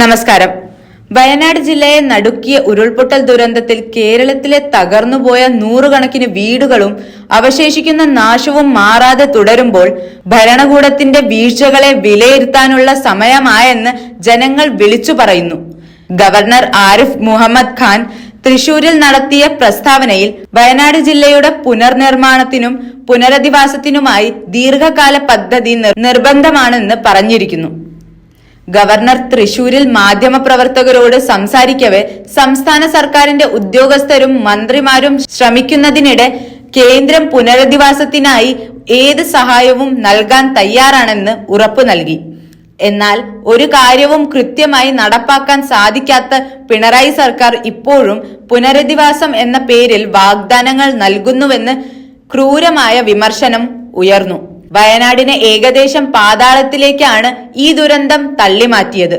നമസ്കാരം. വയനാട് ജില്ലയെ നടുക്കിയ ഉരുൾപൊട്ടൽ ദുരന്തത്തിൽ കേരളത്തിലെ തകർന്നുപോയ നൂറുകണക്കിന് വീടുകളും അവശേഷിക്കുന്ന നാശവും മാറാതെ തുടരുമ്പോൾ ഭരണകൂടത്തിന്റെ വീഴ്ചകളെ വിലയിരുത്താനുള്ള സമയമായെന്ന് ജനങ്ങൾ വിളിച്ചു പറയുന്നു. ഗവർണർ ആരിഫ് മുഹമ്മദ് ഖാൻ തൃശൂരിൽ നടത്തിയ പ്രസ്താവനയിൽ വയനാട് ജില്ലയുടെ പുനർനിർമ്മാണത്തിനും പുനരധിവാസത്തിനുമായി ദീർഘകാല പദ്ധതി നിർബന്ധമാണെന്ന് പറഞ്ഞിരിക്കുന്നു. ഗവർണർ തൃശൂരിൽ മാധ്യമപ്രവർത്തകരോട് സംസാരിക്കവെ സംസ്ഥാന സർക്കാരിന്റെ ഉദ്യോഗസ്ഥരും മന്ത്രിമാരും ശ്രമിക്കുന്നതിനിടെ കേന്ദ്രം പുനരധിവാസത്തിനായി ഏത് സഹായവും നൽകാൻ തയ്യാറാണെന്ന് ഉറപ്പു നൽകി. എന്നാൽ ഒരു കാര്യവും കൃത്യമായി നടപ്പാക്കാൻ സാധിക്കാത്ത പിണറായി സർക്കാർ ഇപ്പോഴും പുനരധിവാസം എന്ന പേരിൽ വാഗ്ദാനങ്ങൾ നൽകുന്നുവെന്ന് ക്രൂരമായ വിമർശനം ഉയർന്നു. വയനാടിനെ ഏകദേശം പാതാളത്തിലേക്കാണ് ഈ ദുരന്തം തള്ളിമാറ്റിയത്.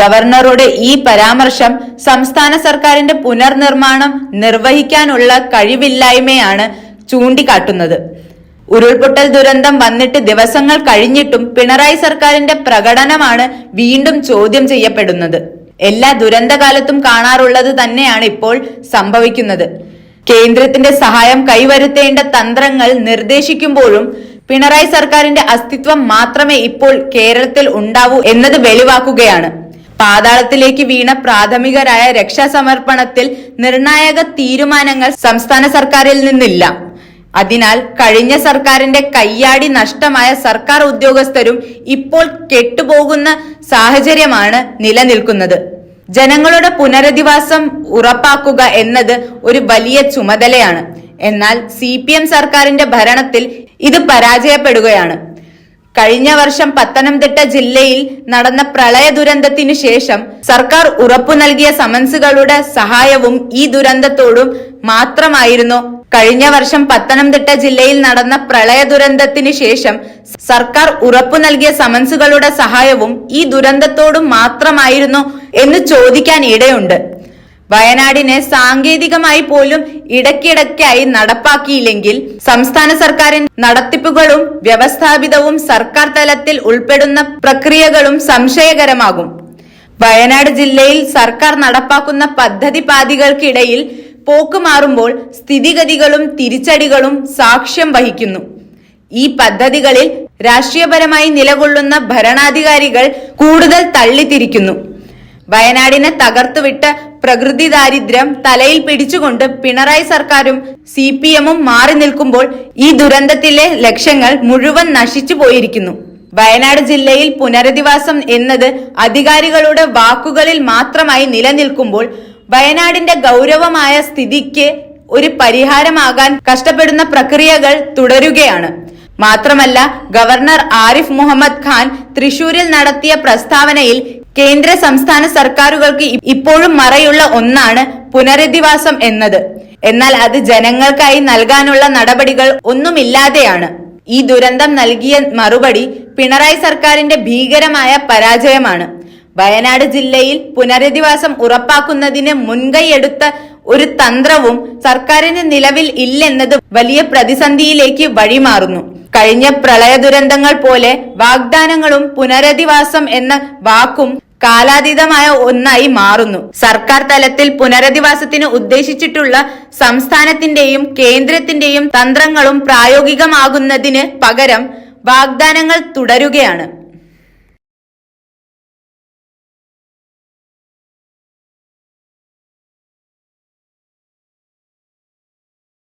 ഗവർണറുടെ ഈ പരാമർശം സംസ്ഥാന സർക്കാരിന്റെ പുനർനിർമ്മാണം നിർവഹിക്കാനുള്ള കഴിവില്ലായ്മയാണ് ചൂണ്ടിക്കാട്ടുന്നത്. ഉരുൾപൊട്ടൽ ദുരന്തം വന്നിട്ട് ദിവസങ്ങൾ കഴിഞ്ഞിട്ടും പിണറായി സർക്കാരിന്റെ പ്രകടനമാണ് വീണ്ടും ചോദ്യം ചെയ്യപ്പെടുന്നത്. എല്ലാ ദുരന്തകാലത്തും കാണാറുള്ളത് തന്നെയാണ് ഇപ്പോൾ സംഭവിക്കുന്നത്. കേന്ദ്രത്തിന്റെ സഹായം കൈവരുത്തേണ്ട തന്ത്രങ്ങൾ നിർദ്ദേശിക്കുമ്പോഴും പിണറായി സർക്കാരിന്റെ അസ്തിത്വം മാത്രമേ ഇപ്പോൾ കേരളത്തിൽ ഉണ്ടാവൂ എന്നത് വെളിവാക്കുകയാണ്. പാതാളത്തിലേക്ക് വീണ പ്രാഥമികരായ രക്ഷാസമർപ്പണത്തിൽ നിർണായക തീരുമാനങ്ങൾ സംസ്ഥാന സർക്കാരിൽ നിന്നില്ല. അതിനാൽ കഴിഞ്ഞ സർക്കാരിന്റെ കയ്യാടി നഷ്ടമായ സർക്കാർ ഉദ്യോഗസ്ഥരും ഇപ്പോൾ കെട്ടുപോകുന്ന സാഹചര്യമാണ് നിലനിൽക്കുന്നത്. ജനങ്ങളുടെ പുനരധിവാസം ഉറപ്പാക്കുക എന്നത് ഒരു വലിയ ചുമതലയാണ്. എന്നാൽ സി പി എം സർക്കാരിന്റെ ഭരണത്തിൽ ഇത് പരാജയപ്പെടുകയാണ്. കഴിഞ്ഞ വർഷം പത്തനംതിട്ട ജില്ലയിൽ നടന്ന പ്രളയ ദുരന്തത്തിനു ശേഷം സർക്കാർ ഉറപ്പു നൽകിയ സമൻസുകളുടെ സഹായവും ഈ ദുരന്തത്തോടും മാത്രമായിരുന്നു. കഴിഞ്ഞ വർഷം പത്തനംതിട്ട ജില്ലയിൽ നടന്ന പ്രളയ ദുരന്തത്തിന് ശേഷം സർക്കാർ ഉറപ്പു നൽകിയ സമൻസുകളുടെ സഹായവും ഈ ദുരന്തത്തോടും മാത്രമായിരുന്നു എന്ന് ചോദിക്കാൻ ഇടയുണ്ട്. വയനാടിനെ സാങ്കേതികമായി പോലും ഇടയ്ക്കിടയ്ക്കായി നടപ്പാക്കിയില്ലെങ്കിൽ സംസ്ഥാന സർക്കാരിൻ നടത്തിപ്പുകളും വ്യവസ്ഥാപിതവും സർക്കാർ തലത്തിൽ ഉൾപ്പെടുന്ന പ്രക്രിയകളും സംശയകരമാകും. വയനാട് ജില്ലയിൽ സർക്കാർ നടപ്പാക്കുന്ന പദ്ധതി പാതികൾക്കിടയിൽ പോക്കുമാറുമ്പോൾ സ്ഥിതിഗതികളും തിരിച്ചടികളും സാക്ഷ്യം വഹിക്കുന്നു. ഈ പദ്ധതികളിൽ രാഷ്ട്രീയപരമായി നിലകൊള്ളുന്ന ഭരണാധികാരികൾ കൂടുതൽ തള്ളിത്തിരിക്കുന്നു. വയനാടിനെ തകർത്തുവിട്ട പ്രകൃതി ദാരിദ്ര്യം തലയിൽ പിടിച്ചുകൊണ്ട് പിണറായി സർക്കാരും സി പി എമ്മും മാറി നിൽക്കുമ്പോൾ ഈ ദുരന്തത്തിലെ ലക്ഷ്യങ്ങൾ മുഴുവൻ നശിച്ചു പോയിരിക്കുന്നു. വയനാട് ജില്ലയിൽ പുനരധിവാസം എന്നത് അധികാരികളുടെ വാക്കുകളിൽ മാത്രമായി നിലനിൽക്കുമ്പോൾ വയനാടിന്റെ ഗൗരവമായ സ്ഥിതിക്ക് ഒരു പരിഹാരമാകാൻ കഷ്ടപ്പെടുന്ന പ്രക്രിയകൾ തുടരുകയാണ്. മാത്രമല്ല ഗവർണർ ആരിഫ് മുഹമ്മദ് ഖാൻ തൃശൂരിൽ നടത്തിയ പ്രസ്താവനയിൽ കേന്ദ്ര സംസ്ഥാന സർക്കാരുകൾക്ക് ഇപ്പോഴും മറയുള്ള ഒന്നാണ് പുനരധിവാസം എന്നത്. എന്നാൽ അത് ജനങ്ങൾക്കായി നൽകാനുള്ള നടപടികൾ ഒന്നുമില്ലാതെയാണ്. ഈ ദുരന്തം നൽകിയ മറുപടി പിണറായി സർക്കാരിന്റെ ഭീകരമായ പരാജയമാണ്. വയനാട് ജില്ലയിൽ പുനരധിവാസം ഉറപ്പാക്കുന്നതിന് മുൻകൈയെടുത്ത ഒരു തന്ത്രവും സർക്കാരിന് നിലവിൽ ഇല്ലെന്നത് വലിയ പ്രതിസന്ധിയിലേക്ക് വഴിമാറുന്നു. കഴിഞ്ഞ പ്രളയ ദുരന്തങ്ങൾ പോലെ വാഗ്ദാനങ്ങളും പുനരധിവാസം എന്ന വാക്കും കാലാതീതമായ ഒന്നായി മാറുന്നു. സർക്കാർ തലത്തിൽ പുനരധിവാസത്തിന് ഉദ്ദേശിച്ചിട്ടുള്ള സംസ്ഥാനത്തിന്റെയും കേന്ദ്രത്തിന്റെയും തന്ത്രങ്ങളും പ്രായോഗികമാകുന്നതിന് പകരം വാഗ്ദാനങ്ങൾ തുടരുകയാണ്.